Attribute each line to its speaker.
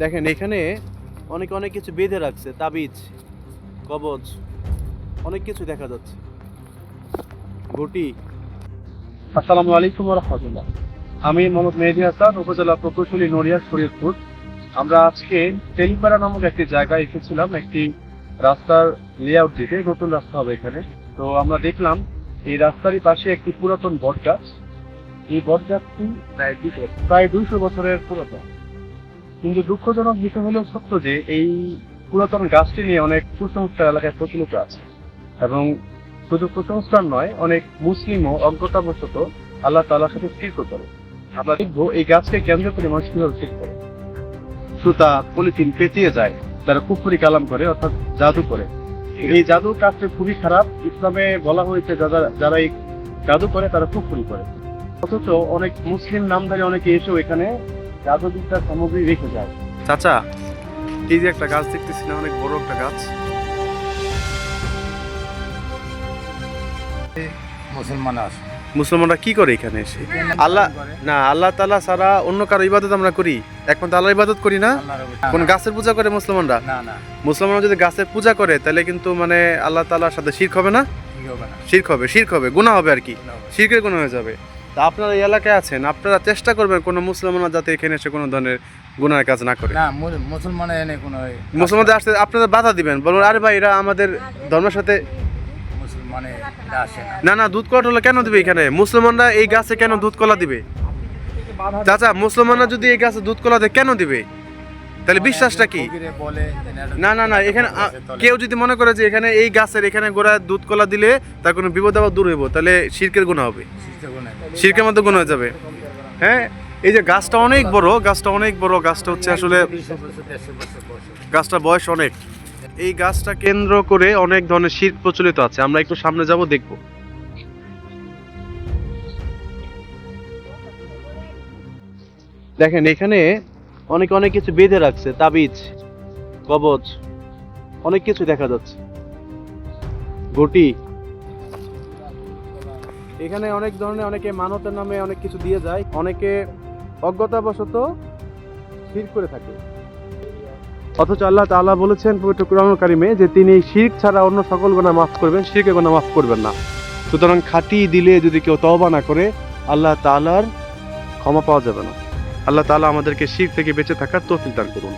Speaker 1: দেখেন, এখানে অনেক অনেক কিছু বেঁধে রাখছে, তাবিজ, কবজ, অনেক কিছু দেখা যাচ্ছে। ঘটি। আসসালামু আলাইকুম রহমতুল্লাহ। আমি মোহাম্মদ মেহেদি হাসান, উপজেলা প্রকৌশলী নড়িয়া শরীয়তপুর। আমরা আজকে তেলিপাড়া নামক একটি জায়গায় এসেছিলাম, একটি রাস্তার লেআউট দিতে, নতুন রাস্তা হবে এখানে। তো আমরা দেখলাম, এই রাস্তারই পাশে একটি পুরাতন বট গাছ এই বট গাছটি প্রায় দুশো প্রায় দুইশো বছরের পুরাতন। কিন্তু দুঃখজনক বিষয় হলো সত্য যে এই পুরাতন গাছটি নিয়ে অনেক কুসংস্কার এলাকায় প্রচলিত আছে। এবং শুধু কুসংস্কার নয় অনেক মুসলিমও অজ্ঞতাবশত আল্লাহ তাআলার সাথে শিরক করে আমরা দেখব এই গাছকে কেন্দ্র করে মানুষ কীভাবে শিরক করে। সুতা পলিথিন পেঁচিয়ে যায় তারা কুফুরি কালাম করে অর্থাৎ জাদু করে। এই জাদু কাজটা খুবই খারাপ। ইসলামে বলা হয়েছে যারা যারা এই জাদু করে তারা কুফুরি করে। অথচ অনেক মুসলিম নামধারী অনেকে এসেও এখানে জাদুবিদ্যার সামগ্রী রেখে যায় চাচা এই যে একটা গাছ দেখতেছি না অনেক বড় একটা গাছ।
Speaker 2: মুসলমান আছে।
Speaker 1: মুসলমানরা কি করে এখানে এসে? আল্লাহ না আল্লাহ তাআলা ছাড়া অন্য কারও ইবাদত আমরা করি। একমাত্র আল্লাহ ইবাদত করি না? কোন গাছের পূজা করে মুসলমানরা?
Speaker 2: না না।
Speaker 1: মুসলমানরা যদি গাছের পূজা করে তাহলে কিন্তু মানে আল্লাহ তালার সাথে শিরক হবে না?
Speaker 2: ঠিক হবে না।
Speaker 1: শিরক হবে শিরক হবে গুনাহ হবে আর কি। শিরকের গুনাহ হয়ে যাবে। তা আপনারা এই এলাকায় আছেন আপনারা চেষ্টা করবেন কোনো মুসলমানরা যাতে এখানে এসে কোনো ধরনের গুণার কাজ না করে।
Speaker 2: না মুসলমান এনে কোনো
Speaker 1: মুসলমানদের আসতে আপনারা বাধা দিবেন বলুন আরে ভাই এরা আমাদের ধর্মের সাথে
Speaker 2: মুসলমানে আসে
Speaker 1: না।
Speaker 2: না
Speaker 1: দুধ কলা কেন দিবে এখানে? মুসলমানরা এই গাছে কেন দুধ কলা দিবে? চাচা মুসলমানরা যদি এই গাছে দুধ কলা দেয় কেন দিবে? তাহলে বিশ্বাসটা কি? না না না এখানে কেউ যদি মনে করে যে এখানে এই গাছের এখানে গোড়ায় দুধ কলা দিলে তার কোনো বিপদ আবার দূর হইব তাহলে শিরকের গুণ হবে। শিরকের মধ্যে গুণ হয়ে যাবে। হ্যাঁ এই যে গাছটা অনেক বড় গাছটা অনেক বড় গাছটা হচ্ছে আসলে
Speaker 2: বছর বয়স।
Speaker 1: অনেক। এই গাছটা কেন্দ্র করে অনেক ধরনের শিল্প প্রচলিত আছে আমরা একটু সামনে যাব দেখব। দেখেন এখানে অনেক অনেক কিছু বেঁধে রাখছে, তাবিজ, কবচ, অনেক কিছু দেখা যাচ্ছে। ঘটি। এখানে অনেক ধরনের, অনেকে মানতের নামে অনেক কিছু দিয়ে যায়, অনেকে অজ্ঞতাবশত স্থির করে থাকে। অথচ আল্লাহ তাআলা বলেছেন, পবিত্র কোরআনুল কারিমে যে তিনি শিরক ছাড়া অন্য সকল গুনাহ মাফ করবেন, শিরকের গুনাহ মাফ করবেন না। সুতরাং খাঁটি দিলে যদি কেউ তওবা না করে, আল্লাহ তাআলার ক্ষমা পাওয়া যাবে না। আল্লাহ তালা আমাদেরকে শির থেকে বেঁচে থাকার তৌফিক দান করুন।